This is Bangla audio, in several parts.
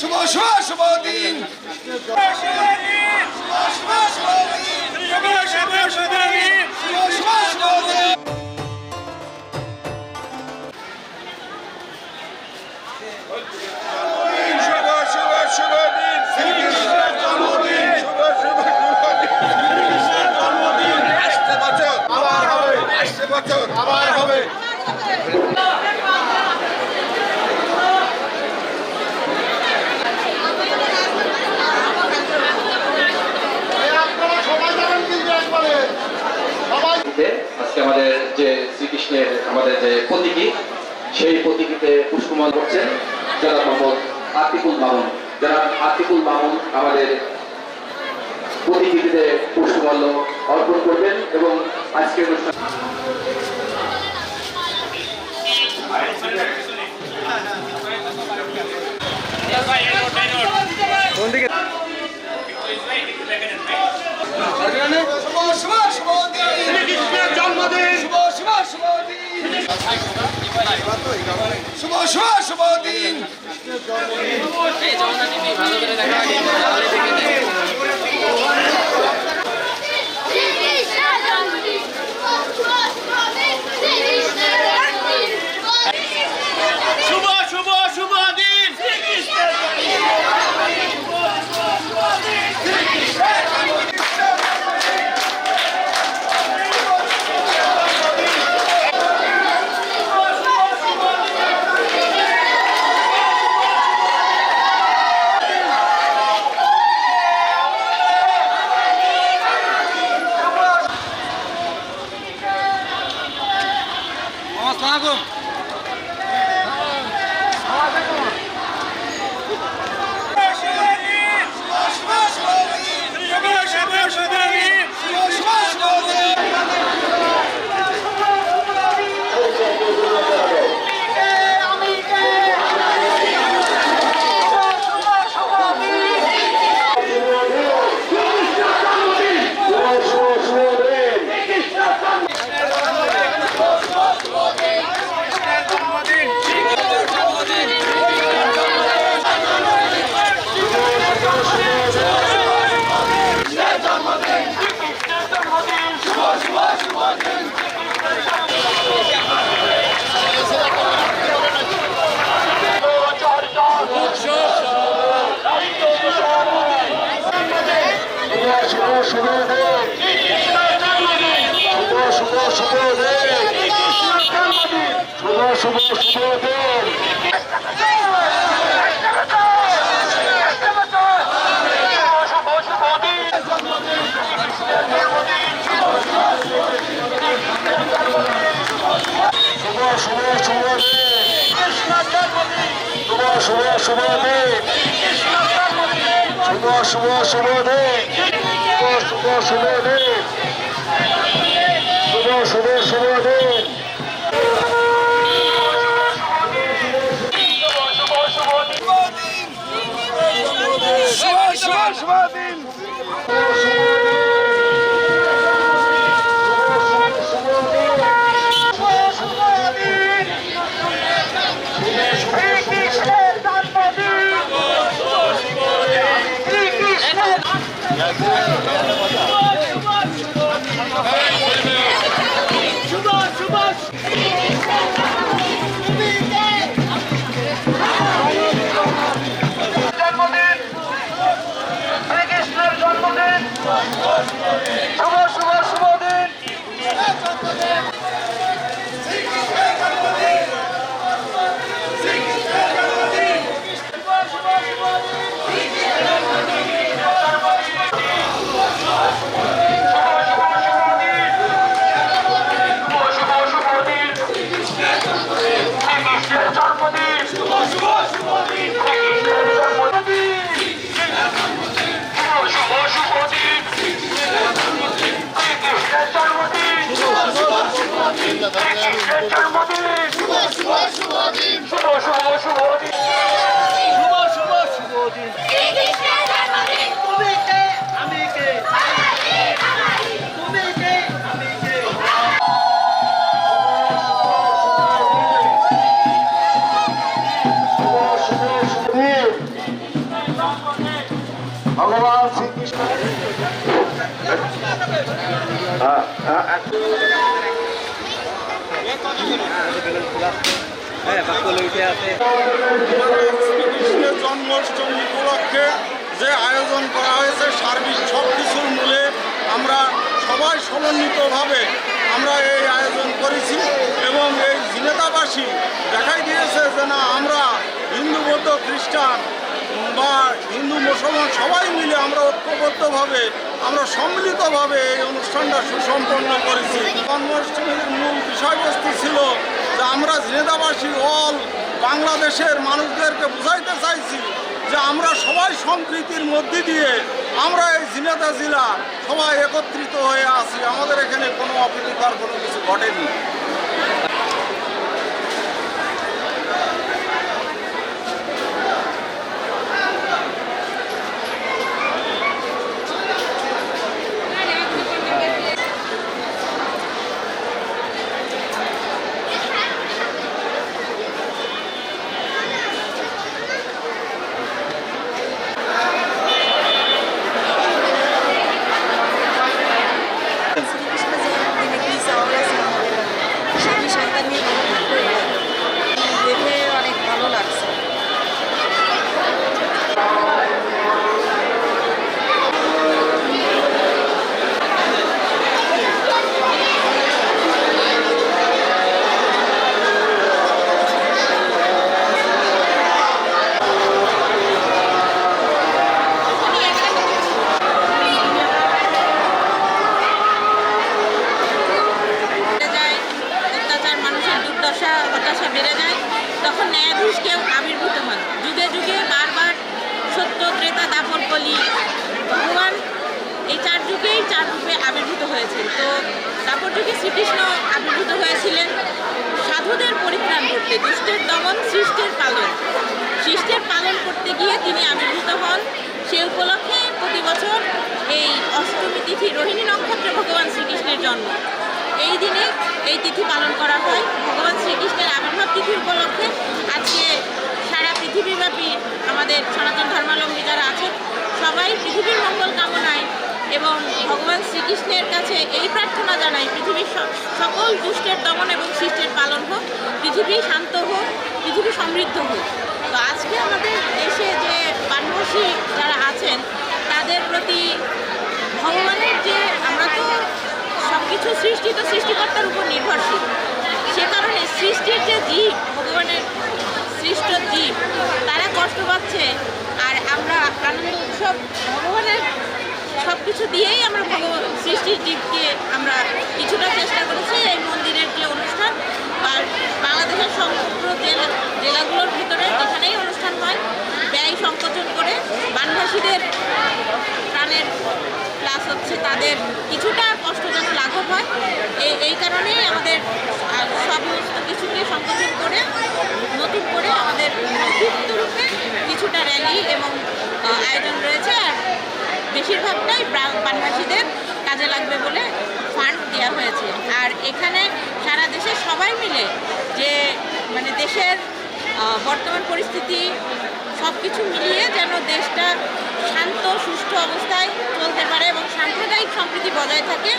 শুভ শুভ শুভ দিন শুভ শুভ শুভ দিন শুভ শুভ শুভ দিন শুভ শুভ শুভ দিন শ্রীকৃষ্ণের জন্মদিন শুভ শুভ শুভ দিন শ্রীকৃষ্ণের জন্মদিন আসছে বছর আবার হবে আসছে আমাদের যে শ্রীকৃষ্ণের আমাদের যে প্রতীকী, সেই প্রতীকীতে পুষ্পমান করছেন যারা মোহাম্মদ আতিকুল মামুন। যারা আতিকুল মামুন আমাদের প্রতীকীতে পুষ্পমাল্য অর্পণ করবেন এবং শুভ শুভ শুভ দিন শ্রীকৃষ্ণ জন্মদিন শ্রীকৃষ্ণ জন্মদিন শুভ শুভ শুভ দিন শুভ শুভ শুভ দিন শুভ শুভ শুভ দিন শুভ শুভ শুভ দিন শুভ শুভ দিন শুভ শুভ শুভ দিন শুভ শুভ শুভ দিন শুভ শুভ শুভ দিন। শুভ শুভ শুভ দিন। শুভ শুভ শুভ। শ্রীকৃষ্ণের জন্মাষ্টমী উপলক্ষে যে আয়োজন করা হয়েছে, সার্বিক সব কিছুর মূলে আমরা সবাই সমন্বিতভাবে আমরা এই আয়োজন করেছি এবং এই জিনেতাবাসী দেখাই দিয়েছে যে না, আমরা হিন্দু, বৌদ্ধ, খ্রিস্টান বা হিন্দু, মুসলমান সবাই মিলে আমরা ঐক্যবদ্ধভাবে, আমরা সম্মিলিতভাবে এই অনুষ্ঠানটা সুসম্পন্ন করেছি। যে আমরা জিনেদাবাসী অল বাংলাদেশের মানুষদেরকে বুঝাইতে চাইছি যে আমরা সবাই সংস্কৃতির মধ্যে দিয়ে আমরা এই জিনেদা জেলা সবাই একত্রিত হয়ে আছি। আমাদের এখানে কোনো অপ্রীতিকর কোনো কিছু ঘটেনি শ্রীকৃষ্ণ জন্মদিনে কি চাওয়া আছে আমাদের স্বামী সন্তান নিয়ে ভ্রমণ করলাম। দেখে অনেক ভালো লাগছে বেড়ে যায় অত্যাচার মানুষের দুর্দশা হতাশা বেড়ে যায় তখন ন্যায়াধীশকেও আবির্ভূত হন যুগে যুগে বারবার সত্য ত্রেতা দাপর কলি ভগবান এই চার চার রূপে আবির্ভূত হয়েছেন। তো দাপর যুগে শ্রীকৃষ্ণ আবির্ভূত হয়েছিলেন সাধুদের পরিত্রাণ করতে, দুষ্টের দমন সৃষ্টের পালন। সৃষ্টের পালন করতে গিয়ে তিনি আবির্ভূত হন। সে উপলক্ষে প্রতি বছর এই অষ্টমী তিথি রোহিণী নক্ষত্রে ভগবান শ্রীকৃষ্ণের জন্ম। এই দিনে এই তিথি পালন করা হয়। ভগবান শ্রীকৃষ্ণের আবির্ভাব তিথি উপলক্ষে আজকে সারা পৃথিবীব্যাপী আমাদের সনাতন ধর্মাবলম্বী যারা আছেন সবাই পৃথিবীর মঙ্গল কামনায় এবং শ্রীকৃষ্ণের কাছে এই প্রার্থনা জানাই, পৃথিবীর সকল দুষ্টের দমন এবং সৃষ্টির পালন হোক, পৃথিবী শান্ত হোক, পৃথিবী সমৃদ্ধ হোক। তো আজকে আমাদের দেশে যে বানভাসী যারা আছেন, তাদের প্রতি ভগবানের যে, আমরা তো সব কিছু সৃষ্টি তো সৃষ্টিকর্তার উপর নির্ভরশীল। সে কারণে সৃষ্টির যে জীব, ভগবানের সৃষ্ট জীব, তারা কষ্ট পাচ্ছে। আর আমরা আনন্দ উৎসব, ভগবানের সব কিছু দিয়েই আমরা ভগবান সৃষ্টির জীবকে আমরা কিছুটা চেষ্টা করেছি এই মন্দিরের যে অনুষ্ঠান আর বাংলাদেশের সমগ্র জেলা জেলাগুলোর ভিতরে যেখানেই অনুষ্ঠান হয়, ব্যয় সংকোচন করে বানভাসীদের প্রাণের প্লাস হচ্ছে তাদের কিছুটা কষ্ট যেন লাঘব হয়। এই এই কারণেই আমাদের সমস্ত কিছুকে সংকোচন করে, নতুন করে আমাদের সংক্ষিপ্ত রূপে কিছুটা র্যালি এবং আহ, আয়োজন রয়েছে আর বেশিরভাগটাই বানভাসীদের কাজে লাগবে বলে ফান্ড দেওয়া হয়েছে। আর এখানে সারা দেশে সবাই মিলে যে মানে দেশের বর্তমান পরিস্থিতি সব কিছু মিলিয়ে যেন দেশটা শান্ত, সুষ্ঠু অবস্থায় চলতে পারে এবং সাম্প্রদায়িক সম্প্রীতি বজায় থাকে,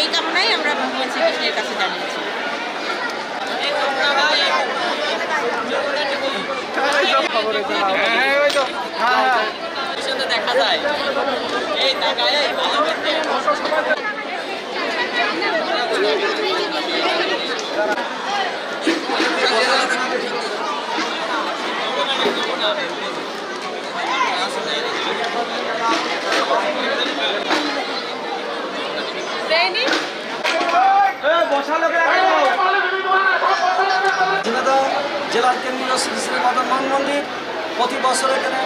এই কামনাই আমরা ভগবান শ্রীকৃষ্ণের কাছে জানিয়েছি। দেখা যায় এই ভালো জেলার কেন্দ্রীয় শ্রী শ্রী মদন মন্দির প্রতি বছর এখানে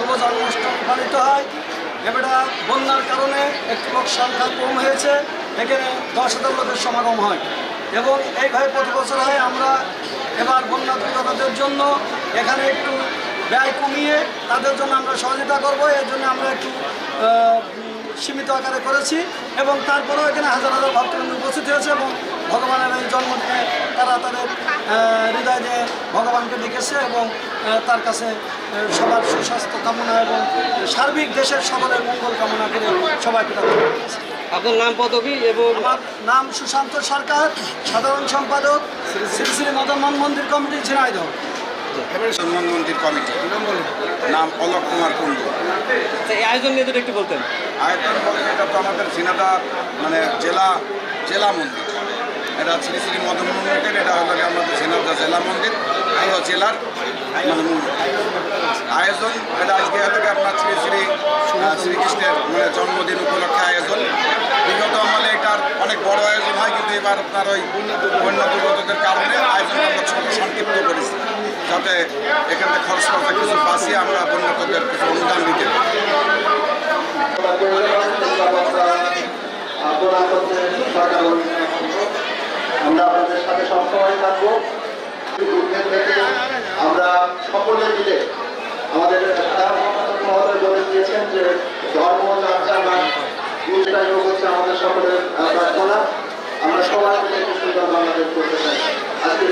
শুভ জন্মাষ্টমী পালিত হয়। এবারে বন্যার কারণে একটু লোক সংখ্যা কম হয়েছে, এখানে দশ হাজার লোকের সমাগম হয়। এবং এইভাবে প্রতি বছর হয় আমরা এবার বন্যা দুর্গতদের জন্য এখানে একটু ব্যয় কমিয়ে তাদের জন্য আমরা সহযোগিতা করব, এর জন্য আমরা একটু সীমিত আকারে করেছি। এবং তারপরেও এখানে হাজার হাজার ভক্তবৃন্দ উপস্থিত হয়েছে এবং ভগবানের এই জন্মদিনে তারা তাদের হৃদয় দিয়ে ভগবানকে ডেকেছে এবং তার কাছে সবার সুস্বাস্থ্য কামনা এবং সার্বিক দেশের সকলের মঙ্গল কামনা করে সবাই কৃতজ্ঞ আপনার নাম পদবী এবং আমার নাম সুশান্ত সরকার সাধারণ সম্পাদক শ্রী শ্রী মদন মন্দির কমিটি ঝিনাইদহ। সম্মান মন্দির কমিটি। নাম অলোক কুমার কুণ্ডু। এই আয়োজন নিয়ে যদি একটু বলতেন। আয়তন বলতে এটা তো আমাদের ঝিনাদা মানে জেলা জেলা মন্দির। এটা শ্রী শ্রী মদন মন্দির, এটা হলো আমাদের ঝিনাদা জেলা মন্দির পুরো জেলার আয়োজন, এটা আজকে হলো আপনার শ্রী শ্রী শ্রীকৃষ্ণের মানে জন্মদিন উপলক্ষে আয়োজন। বিগত আমলে এটার অনেক বড় আয়োজন হয়, কিন্তু এবার আপনার ওই বন্য দুর্গতদের কারণে আয়োজন আমরা সংক্ষিপ্ত করেছি। যাতে এখান থেকে খরচ খরচা কিছু বাঁচিয়ে আমরা বন্যতদের কিছু অনুদান দিতে পারি। আমরা আপনাদের সাথে সবসময় থাকব। আমরা সকলে মিলে আমাদের মহোদয় বলে দিয়েছেন যে, ধর্ম চর্চা বা দুটাই হোক হচ্ছে আমাদের সকলের প্রার্থনা। আমরা সবাই মিলে একটি সুন্দর বাংলাদেশ করতে চাই। আজকের